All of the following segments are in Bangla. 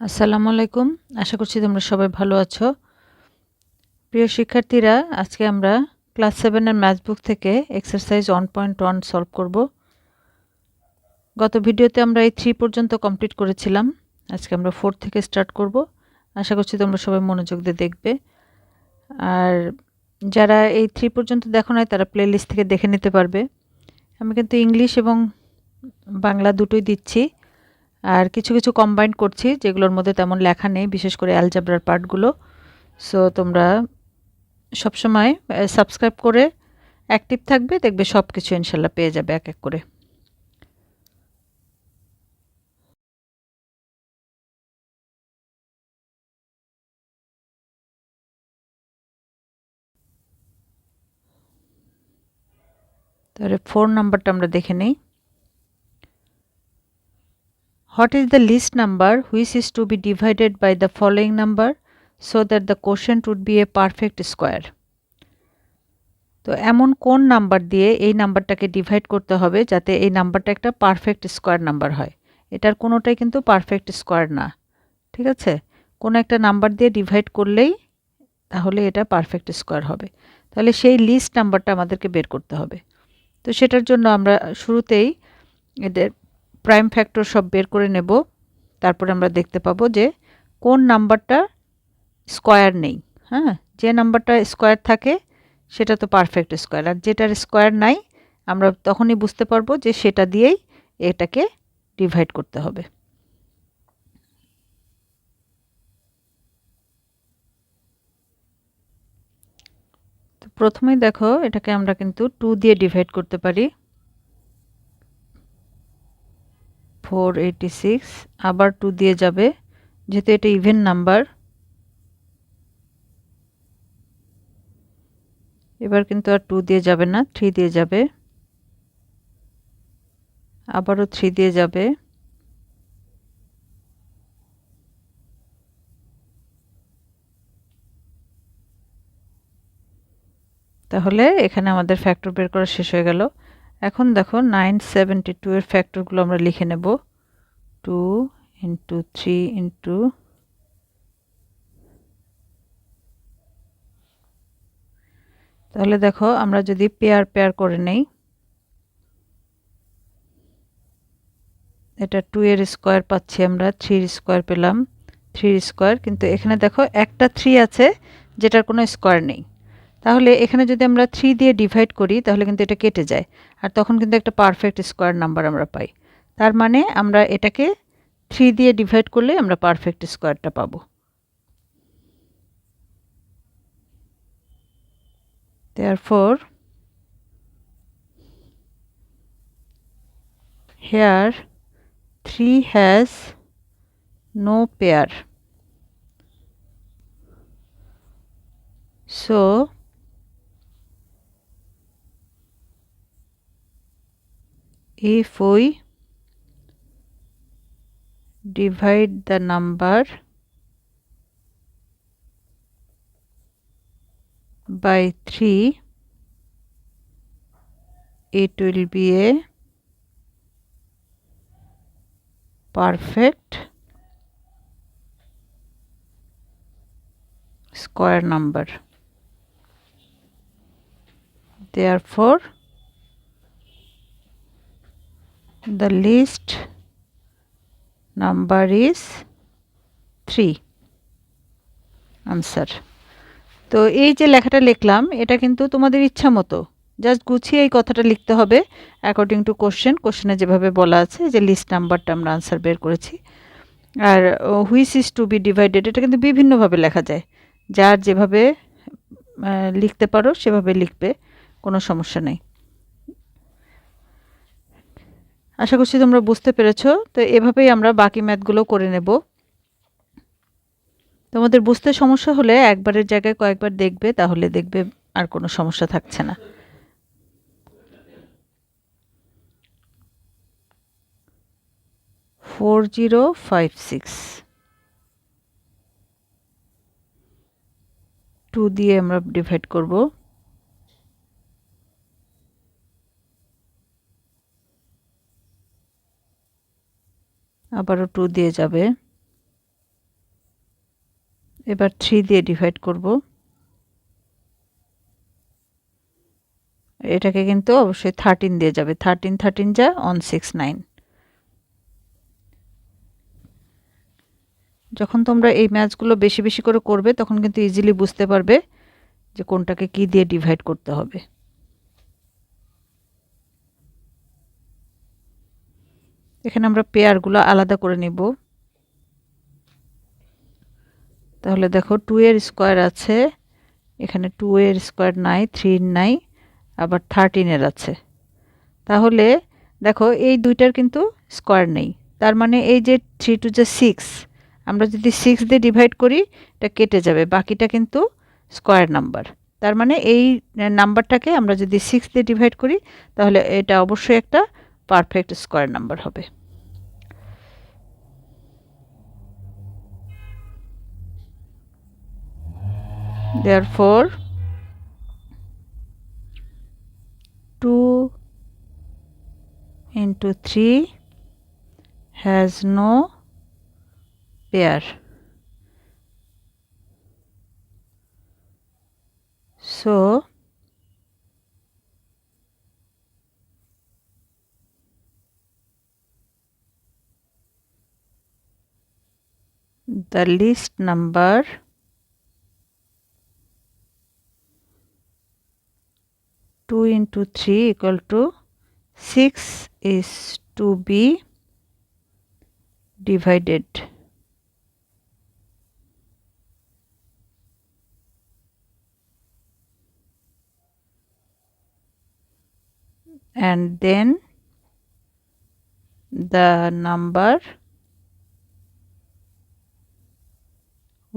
আসসালামু আলাইকুম। আশা করছি তোমরা সবাই ভালো আছো। প্রিয় শিক্ষার্থীরা, আজকে আমরা ক্লাস সেভেনের ম্যাথ বুক থেকে exercise one point one solve করব। গত ভিডিওতে আমরা এই থ্রি পর্যন্ত কমপ্লিট করেছিলাম। আজকে আমরা ফোর থেকে স্টার্ট করব। আশা করছি তোমরা সবাই মনোযোগ দিয়ে দেখবে। আর যারা এই থ্রি পর্যন্ত দেখো নাই, তারা প্লেলিস্ট থেকে দেখে নিতে পারবে। আমি কিন্তু ইংলিশ এবং বাংলা দুটোই দিচ্ছি। আর কিছু কিছু কম্বাইন করছি, যেগুলোর মধ্যে তেমন লেখা নেই, বিশেষ করে অ্যালজাবরার পার্টগুলো। সো তোমরা সবসময় সাবস্ক্রাইব করে অ্যাক্টিভ থাকবে, দেখবে সব কিছু ইনশাল্লাহ পেয়ে যাবে এক এক করে। তাহলে ফোন নাম্বারটা আমরা দেখে নিই। What is the least number which is to be divided by the following number so that the quotient would be a perfect square? তো এমন কোন নাম্বার দিয়ে এই নাম্বারটাকে ডিভাইড করতে হবে যাতে এই নাম্বারটা একটা পারফেক্ট স্কোয়ার নাম্বার হয়? এটার কোনোটাই কিন্তু পারফেক্ট স্কোয়ার না। ঠিক আছে? কোনো একটা নাম্বার দিয়ে ডিভাইড করলেই তাহলে এটা পারফেক্ট স্কোয়ার হবে। তাহলে সেই লিস্ট নাম্বারটা আমাদেরকে বের করতে হবে। তো সেটার জন্য আমরা শুরুতেই এদের প্রাইম ফ্যাক্টর সব বের করে নেব। তারপরে আমরা দেখতে পাবো যে কোন নাম্বারটা স্কোয়ার নেই। হ্যাঁ যে নাম্বারটা স্কোয়ার থাকে সেটা তো পারফেক্ট স্কোয়ার আর যেটার স্কোয়ার নাই, আমরা তখনই বুঝতে পারব যে সেটা দিয়েই এটাকে ডিভাইড করতে হবে। তো প্রথমেই দেখো এটাকে আমরা কিন্তু টু দিয়ে ডিভাইড করতে পারি। ফোর এইটি সিক্স আবার টু দিয়ে যাবে, যেহেতু এটা ইভেন নাম্বার এবার কিন্তু আর টু দিয়ে যাবে না থ্রি দিয়ে যাবে। আবারও থ্রি দিয়ে যাবে। তাহলে এখানে আমাদের ফ্যাক্টর বের করা শেষ হয়ে গেল। এখন দেখো নাইন সেভেন্টি টু এর ফ্যাক্টরগুলো আমরা লিখে নেব। টু ইন্টু থ্রি ইন্টু তাহলে দেখো, আমরা যদি পেয়ার পেয়ার করে নেই, এটা টু এর স্কোয়ার পাচ্ছি আমরা থ্রির স্কোয়ার পেলাম থ্রির স্কোয়ার কিন্তু এখানে দেখো একটা থ্রি আছে, যেটার কোনো স্কোয়ার নেই। তাহলে এখানে যদি আমরা থ্রি দিয়ে ডিভাইড করি, তাহলে কিন্তু এটা কেটে যায়। আর তখন কিন্তু একটা পারফেক্ট স্কোয়ার নাম্বার আমরা পাই। তার মানে আমরা এটাকে থ্রি দিয়ে ডিভাইড করলে আমরা পারফেক্ট স্কোয়ারটা পাবো। Therefore, here 3 has no pair. So, if we divide the number by 3 it will be a perfect square number. Therefore the least number is 3 answer. তো এই যে লেখাটা লিখলাম, এটা কিন্তু তোমাদের ইচ্ছা মতো। জাস্ট গুছিয়ে এই কথাটা লিখতে হবে অ্যাকর্ডিং টু কোশ্চেন কোশ্চেনে যেভাবে বলা আছে, যে লিস্ট নাম্বারটা আমরা আনসার বের করেছি। আর which is to be divided এটা কিন্তু বিভিন্নভাবে লেখা যায়। যার যেভাবে লিখতে পারো, সেভাবে লিখবে, কোনো সমস্যা নেই। আশা করছি তোমরা বুঝতে পেরেছ। তো এভাবেই আমরা বাকি ম্যাথগুলো করে নেব। তোমাদের বুঝতে সমস্যা হলে একবারের জায়গায় কয়েকবার দেখবে, তাহলে দেখবে আর কোনো সমস্যা থাকছে না। Four zero five six. Two দিয়ে আমরা ডিভাইড করব। আবারও টু দিয়ে যাবে। এবার থ্রি দিয়ে ডিভাইড করব। এটাকে কিন্তু অবশ্যই থার্টিন দিয়ে যাবে। থার্টিন থার্টিন যা ওয়ান সিক্স নাইন যখন তোমরা এই ম্যাচগুলো বেশি বেশি করে করবে, তখন কিন্তু ইজিলি বুঝতে পারবে যে কোনটাকে কি দিয়ে ডিভাইড করতে হবে। এখানে আমরা পেয়ারগুলো আলাদা করে নিব। তাহলে দেখো টু এর স্কোয়ার আছে, এখানে টু এর স্কোয়ার নাই থ্রি নাই, আবার থার্টিনের আছে। তাহলে দেখো এই দুইটার কিন্তু স্কোয়ার নেই। তার মানে এই যে থ্রি টু যে সিক্স আমরা যদি সিক্স দিয়ে ডিভাইড করি, এটা কেটে যাবে, বাকিটা কিন্তু স্কোয়ার নাম্বার তার মানে এই নাম্বারটাকে আমরা যদি সিক্স দিয়ে ডিভাইড করি, তাহলে এটা অবশ্যই একটা পারফেক্ট স্কোয়ার নাম্বার হবে therefore 2 into 3 has no pair so the list number 2 into 3 equal to 6 is to be divided. and then the number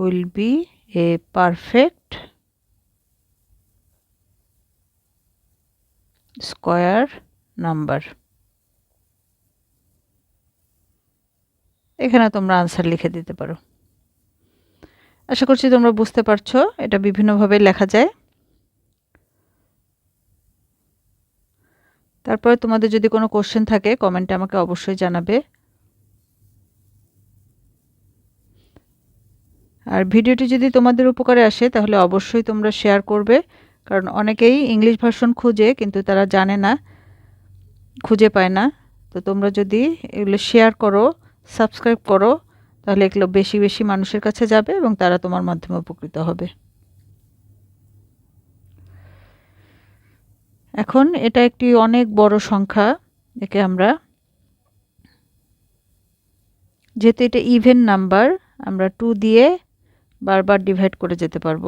will be a perfect square number. এখানে তোমরা আনসার লিখে দিতে পারো। আশা করছি তোমরা বুঝতে পারছ, এটা বিভিন্নভাবে লেখা যায়। তারপরে তোমাদের যদি কোনো কোশ্চেন থাকে কমেন্টে আমাকে অবশ্যই জানাবে। আর ভিডিওটি যদি তোমাদের উপকারে আসে, তাহলে অবশ্যই তোমরা শেয়ার করবে। কারণ অনেকেই ইংলিশ ভার্সন খুঁজে, কিন্তু তারা জানে না, খুঁজে পায় না। তো তোমরা যদি এগুলো শেয়ার করো সাবস্ক্রাইব করো, তাহলে এগুলো বেশি বেশি মানুষের কাছে যাবে এবং তারা তোমার মাধ্যমে উপকৃত হবে। এখন এটা একটি অনেক বড় সংখ্যা, একে আমরা। যেহেতু এটা ইভেন নাম্বার আমরা টু দিয়ে বারবার ডিভাইড করে যেতে পারব।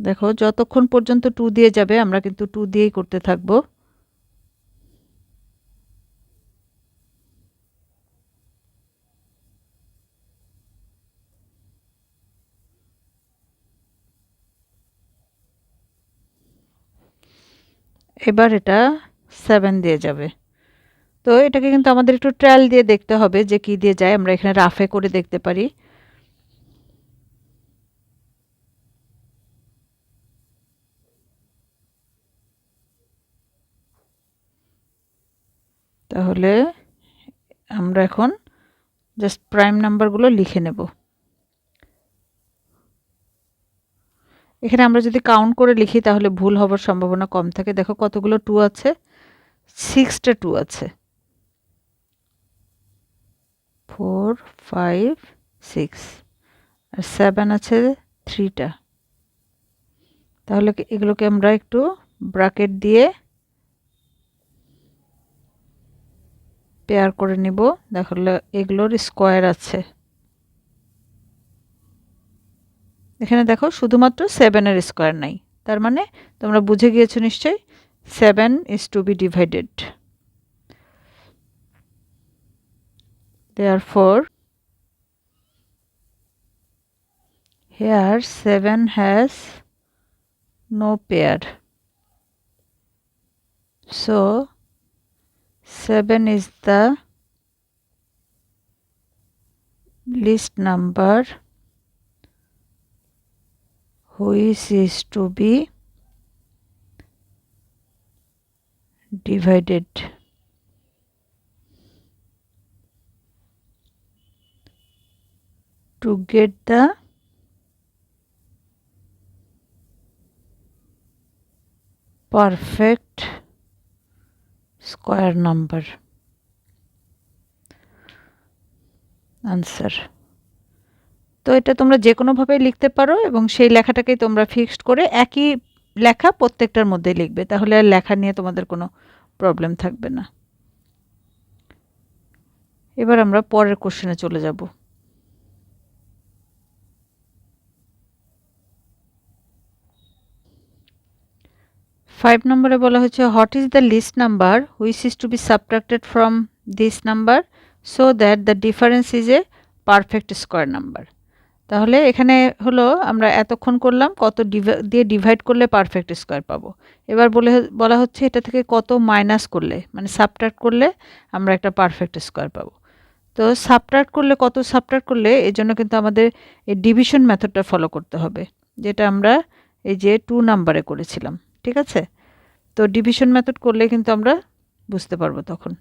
দেখো, যতক্ষণ পর্যন্ত টু দিয়ে যাবে, আমরা কিন্তু টু দিয়েই করতে থাকব। এবার এটা সেভেন দিয়ে যাবে। তো এটাকে কিন্তু আমাদের একটু ট্রায়াল দিয়ে দেখতে হবে যে কি দিয়ে যায়। আমরা এখানে রাফে করে দেখতে পারি। তাহলে আমরা এখন জাস্ট প্রাইম নাম্বারগুলো লিখে নেব। এখানে আমরা যদি কাউন্ট করে লিখি, তাহলে ভুল হবার সম্ভাবনা কম থাকে। দেখো কতগুলো টু আছে? সিক্সটা টু আছে। ফোর ফাইভ সিক্স আর সেভেন আছে থ্রিটা তাহলে এগুলোকে আমরা একটু ব্রাকেট দিয়ে পেয়ার করে নিব। দেখলে এগুলোর স্কোয়ার আছে। এখানে দেখো শুধুমাত্র সেভেনের স্কোয়ার নাই। তার মানে তোমরা বুঝে গিয়েছো নিশ্চয়ই? Seven is to be divided therefore, here 7 has no pair. So 7 is the list number which is to be divided. To get the perfect square number answer তো এটা তোমরা যে কোনোভাবেই লিখতে পারো এবং সেই লেখাটাকেই তোমরা ফিক্সড করে একই লেখা প্রত্যেকটার মধ্যে লিখবে। তাহলে আর লেখা নিয়ে তোমাদের কোনো প্রবলেম থাকবে না। এবার আমরা পরের কোশ্চেনে চলে যাব। ফাইভ নম্বরে বলা হচ্ছে what is the least number which is to be subtracted from this number so that the difference is a perfect square number তাহলে এখানে হলো আমরা এতক্ষণ করলাম কত দিয়ে ডিভাইড করলে পারফেক্ট স্কোয়ার পাবো। এবার বলে বলা হচ্ছে এটা থেকে কত মাইনাস করলে মানে সাবট্রাক্ট করলে আমরা একটা পারফেক্ট স্কোয়ার পাবো। তো সাবট্রাক্ট করলে, কত সাবট্রাক্ট করলে এই জন্য কিন্তু আমাদের এই ডিভিশন মেথডটা ফলো করতে হবে, যেটা আমরা এই যে টু নাম্বারে করেছিলাম, ঠিক আছে? তো ডিভিশন মেথড করলে কিন্তু আমরা বুঝতে পারব তখন।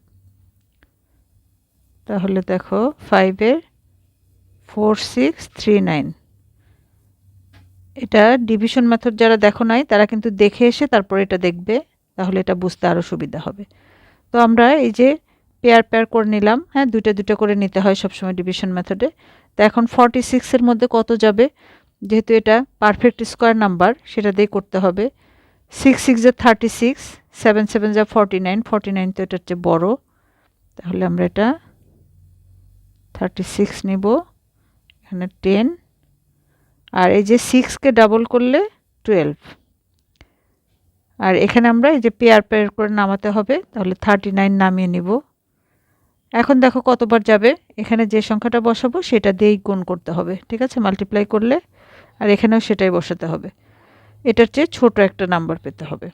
তাহলে দেখো ফাইভের ফোর সিক্স থ্রি নাইন এটা ডিভিশন মেথড যারা দেখো নাই, তারা কিন্তু দেখে এসে তারপর এটা দেখবে, তাহলে এটা বুঝতে আরও সুবিধা হবে। তো আমরা এই যে পেয়ার পেয়ার করে নিলাম হ্যাঁ দুইটা দুটো করে নিতে হয় সবসময় ডিভিশন মেথডে তো এখন ফর্টি সিক্সের মধ্যে কত যাবে? যেহেতু এটা পারফেক্ট স্কোয়ার নাম্বার সেটা দিয়ে করতে হবে। সিক্স সিক্স যা থার্টি সিক্স সেভেন সেভেন যা ফর্টি নাইন ফর্টি নাইন তো এটা হচ্ছে বড়ো। তাহলে আমরা এটা থার্টি সিক্স নিব। এখানে টেন আর এই যে সিক্সকে ডাবল করলে টুয়েলভ আর এখানে আমরা এই যে পেয়ার পেয়ার করে নামাতে হবে, তাহলে থার্টি নাইন নামিয়ে নিব। এখন দেখো কতবার যাবে, এখানে যে সংখ্যাটা বসাবো সেটা দিয়েই গুণ করতে হবে, ঠিক আছে? মাল্টিপ্লাই করলে, আর এখানেও সেটাই বসাতে হবে। এটার চেয়ে ছোট একটা নাম্বার পেতে হবে।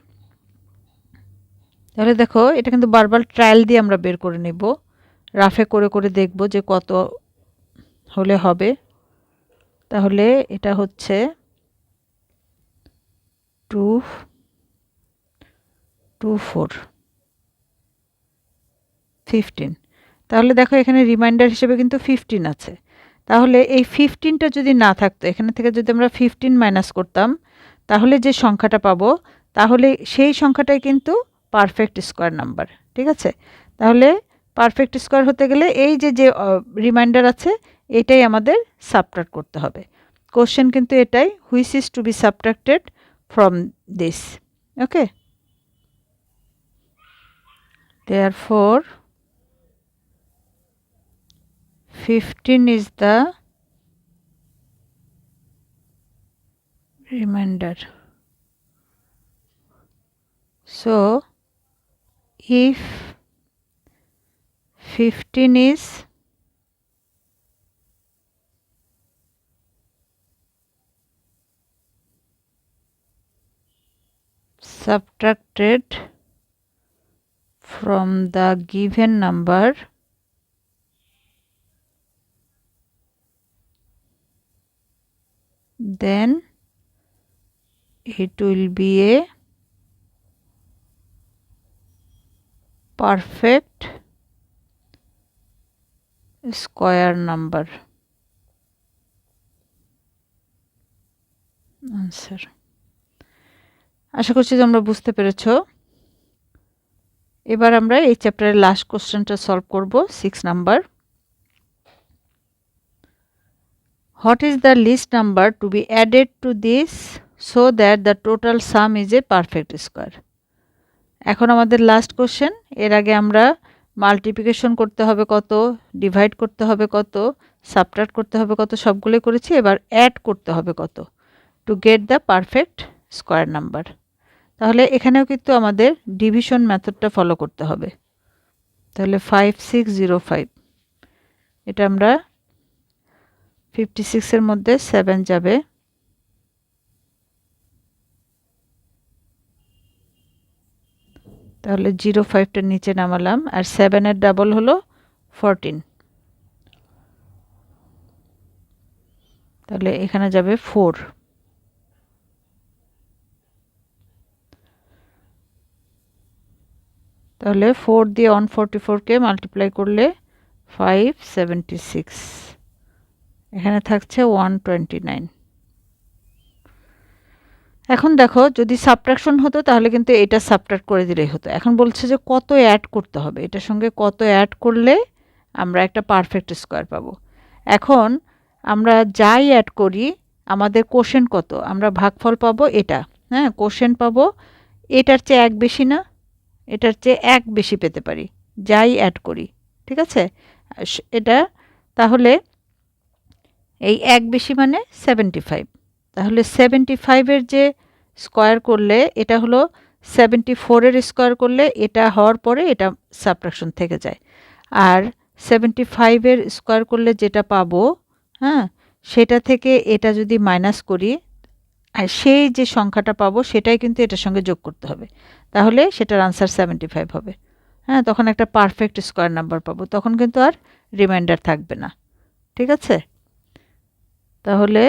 তাহলে দেখো, এটা কিন্তু বারবার ট্রায়াল দিয়ে আমরা বের করে নেব। রাফে করে করে দেখব যে কত হলে হবে। তাহলে এটা হচ্ছে টু টু ফোর ফিফটিন তাহলে দেখো এখানে রিমাইন্ডার হিসেবে কিন্তু ফিফটিন আছে। তাহলে এই ফিফটিনটা যদি না থাকতো, এখানে থেকে যদি আমরা ফিফটিন মাইনাস করতাম, তাহলে যে সংখ্যাটা পাবো, তাহলে সেই সংখ্যাটাই কিন্তু পারফেক্ট স্কোয়ার নাম্বার ঠিক আছে? তাহলে পারফেক্ট স্কোয়ার হতে গেলে এই যে যে রিমাইন্ডার আছে এটাই আমাদের সাবট্রাক্ট করতে হবে। কোশ্চেন কিন্তু এটাই which is to be subtracted from this okay there four fifteen is the remainder. So, if 15 is subtracted from the given number. Then it will be a perfect square number. Answer আশা করছি তোমরা বুঝতে পেরেছ। এবার আমরা এই চ্যাপ্টারের লাস্ট কোশ্চেনটা সলভ করব six number what is the least number to be added to this so that the total sum is a perfect square এখন আমাদের লাস্ট কোশ্চেন এর আগে আমরা মাল্টিপ্লিকেশন করতে হবে কত ডিভাইড করতে হবে কত সাবট্রাক্ট করতে হবে কত সবগুলো করেছি, এবার অ্যাড করতে হবে কত to get the perfect square number তাহলে এখানেও কিন্তু আমাদের ডিভিশন মেথডটা ফলো করতে হবে। তাহলে ফাইভ সিক্স জিরো ফাইভ এটা আমরা ফিফটি সিক্সের মধ্যে সেভেন যাবে। তাহলে জিরো ফাইভটার নিচে নামালাম, আর সেভেনের ডাবল হলো ফরটিন তাহলে এখানে যাবে ফোর তাহলে ফোর দিয়ে ওয়ান ফোরটি ফোরকে মাল্টিপ্লাই করলে ফাইভ সেভেন্টি সিক্স এখানে থাকছে ওয়ান টোয়েন্টি নাইন এখন দেখো, যদি সাবট্রাকশন হতো, তাহলে কিন্তু এটা সাবট্রাক্ট করে দিলেই হতো। এখন বলছে যে কত অ্যাড করতে হবে। এটার সঙ্গে কত অ্যাড করলে আমরা একটা পারফেক্ট স্কোয়ার পাবো। এখন আমরা যাই অ্যাড করি, আমাদের কোশেন কত? আমরা ভাগফল পাবো এটা। হ্যাঁ কোশেন পাবো। এটার চেয়ে এক বেশি না। এটার চেয়ে এক বেশি পেতে পারি। যাই অ্যাড করি, ঠিক আছে? এটা তাহলে এই এক বেশি মানে সেভেন্টি ফাইভ তাহলে সেভেন্টি ফাইভের যে স্কোয়ার করলে এটা হলো সেভেন্টি ফোরের স্কোয়ার করলে এটা হওয়ার পরে এটা সাবট্রাকশন থেকে যায়। আর সেভেন্টি ফাইভের স্কোয়ার করলে যেটা পাবো হ্যাঁ সেটা থেকে এটা যদি মাইনাস করি, আর সেই যে সংখ্যাটা পাবো সেটাই কিন্তু এটার সঙ্গে যোগ করতে হবে। তাহলে সেটার আনসার সেভেন্টি ফাইভ হবে। হ্যাঁ তখন একটা পারফেক্ট স্কোয়ার নাম্বার পাবো। তখন কিন্তু আর রিমাইন্ডার থাকবে না। ঠিক আছে? তাহলে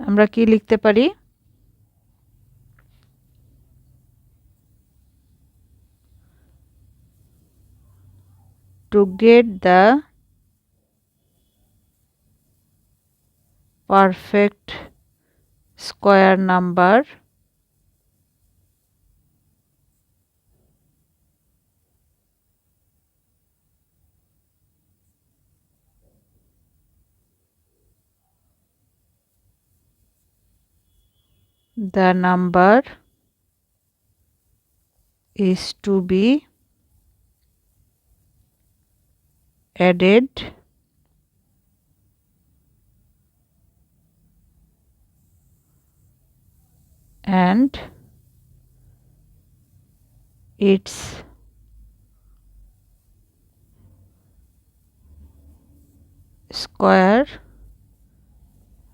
আমরা কি লিখতে পারি? To get the perfect square number. The number is to be added and its square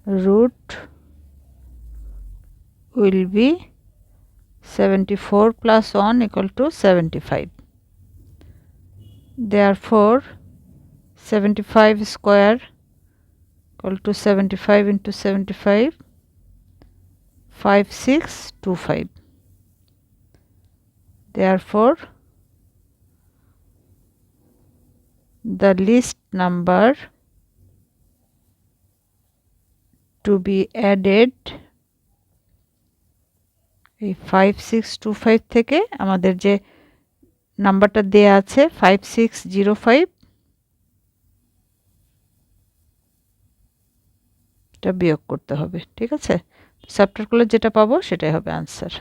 root will be 74 plus 1 equal to 75 therefore 75 square equal to 75 into 75 5625 therefore, the least number to be added এই ফাইভ সিক্স টু ফাইভ থেকে আমাদের যে নাম্বারটা দেয়া আছে ফাইভ সিক্স জিরো ফাইভ এটা বিয়োগ করতে হবে, ঠিক আছে? সাবট্রাক্টগুলো যেটা পাবো সেটাই হবে আনসার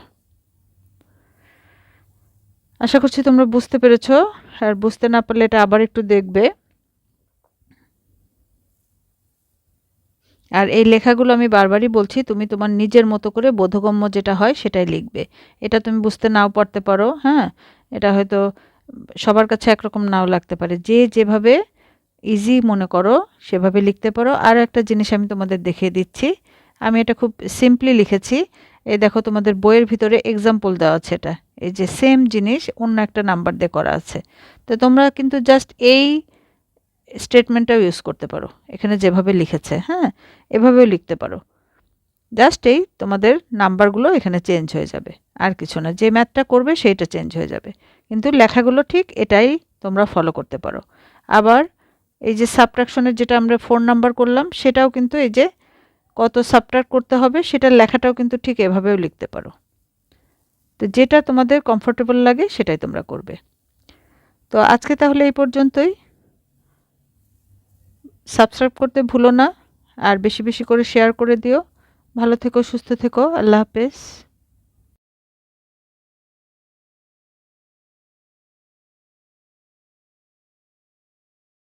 আশা করছি তোমরা বুঝতে পেরেছ, আর বুঝতে না পারলে এটা আবার একটু দেখবে। আর এই লেখাগুলো আমি বারবারই বলছি, তুমি তোমার নিজের মতো করে বোধগম্য যেটা হয় সেটাই লিখবে। এটা তুমি বুঝতে নাও পারতে পারো হ্যাঁ? এটা হয়তো সবার কাছে একরকম নাও লাগতে পারে। যে যেভাবে ইজি মনে করো, সেভাবে লিখতে পারো। আর একটা জিনিস আমি তোমাদের দেখিয়ে দিচ্ছি। আমি এটা খুব সিম্পলি লিখেছি। এই দেখো তোমাদের বইয়ের ভিতরে এক্সাম্পল দেওয়া আছে এটা। এই যে সেম জিনিস, অন্য একটা নাম্বার দিয়ে করা আছে। তো তোমরা কিন্তু জাস্ট এই স্টেটমেন্টটাও ইউজ করতে পারো। এখানে যেভাবে লিখেছে হ্যাঁ? এভাবেও লিখতে পারো। জাস্ট এই তোমাদের নাম্বারগুলো এখানে চেঞ্জ হয়ে যাবে। আর কিছু না, যে ম্যাথটা করবে সেইটা চেঞ্জ হয়ে যাবে। কিন্তু লেখাগুলো ঠিক এটাই তোমরা ফলো করতে পারো। আবার এই যে সাবট্রাকশনের যেটা আমরা ফোন নাম্বার করলাম, সেটাও কিন্তু এই যে কত সাবট্রাক্ট করতে হবে সেটার লেখাটাও কিন্তু ঠিক এভাবেও লিখতে পারো। তো যেটা তোমাদের কমফোর্টেবল লাগে সেটাই তোমরা করবে। তো আজকে তাহলে এই পর্যন্তই। সাবস্ক্রাইব করতে ভুলো না, আর বেশি বেশি করে শেয়ার করে দিও। ভালো থেকো, সুস্থ থেকো, আল্লাহ হাফেজ।